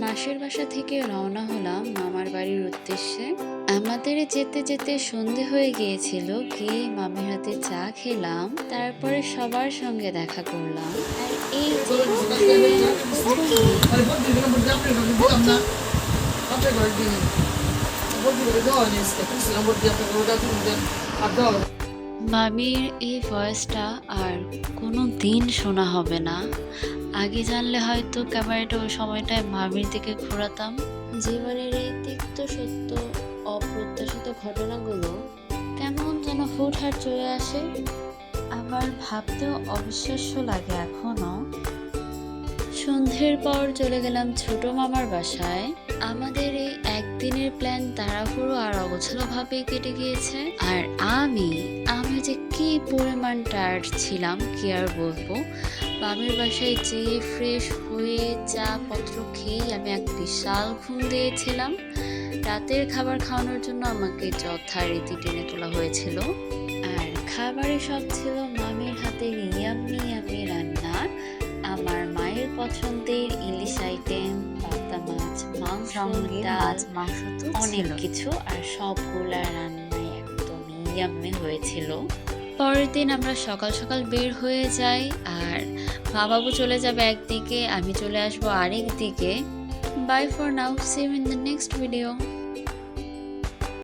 মাসির বাসা থেকে রওনা হলাম মামার বাড়ির উদ্দেশ্যে। আমাদের যেতে যেতে সন্ধে হয়ে গিয়েছিল, গিয়ে মামির হাতে চা খেলাম, তারপরে সবার সঙ্গে দেখা করলাম। মামির এই ভয়েসটা আর কোনো দিন শোনা হবে না। আগে জানলে হয়তো ক্যামেরাটা ওই সময়টায় মামির দিকে ঘোরাতাম। জীবনের এই তিক্ত সত্য অপ্রত্যাশিত ঘটনাগুলো কেমন যেন হুটহাট চলে আসে। আবার ভাবতেও অবিশ্বাস্য লাগে এখনও। সন্ধ্যের পর চলে গেলাম ছোট মামার বাসায়। আমাদের এই একদিনের প্ল্যান তাড়াহুড়ো আর অগোছালো ভাবেই কেটে গিয়েছে। আর আমি আমি যে কি পরিমাণ টায়ার্ড ছিলাম কি আর বলব? মামির বাসায় যেয়ে ফ্রেশ হয়ে চা পত্র খেয়েই আমি এক বিশাল ঘুম দিয়েছিলাম। রাতের খাবার খাওয়ানোর জন্য আমাকে যথারীতি টেনে তোলা হয়েছিল। আর খাবারে সব ছিল মামির হাতে ইয়াম্মি ইয়াম্মি রান্না আমার মায়ের পছন্দের ইলিশ আইটেম পাতা মাছ মাংস ডাল মাংস অনেক কিছু আর সবগুলা রান্নায় একদম ইয়াম্মি হয়েছিল। পরের দিন আমরা সকাল সকাল বের হয়ে যাই আর মা বাবু চলে যাবে একদিকে, আমি চলে আসব আরেক দিকে। Bye for now same in the next video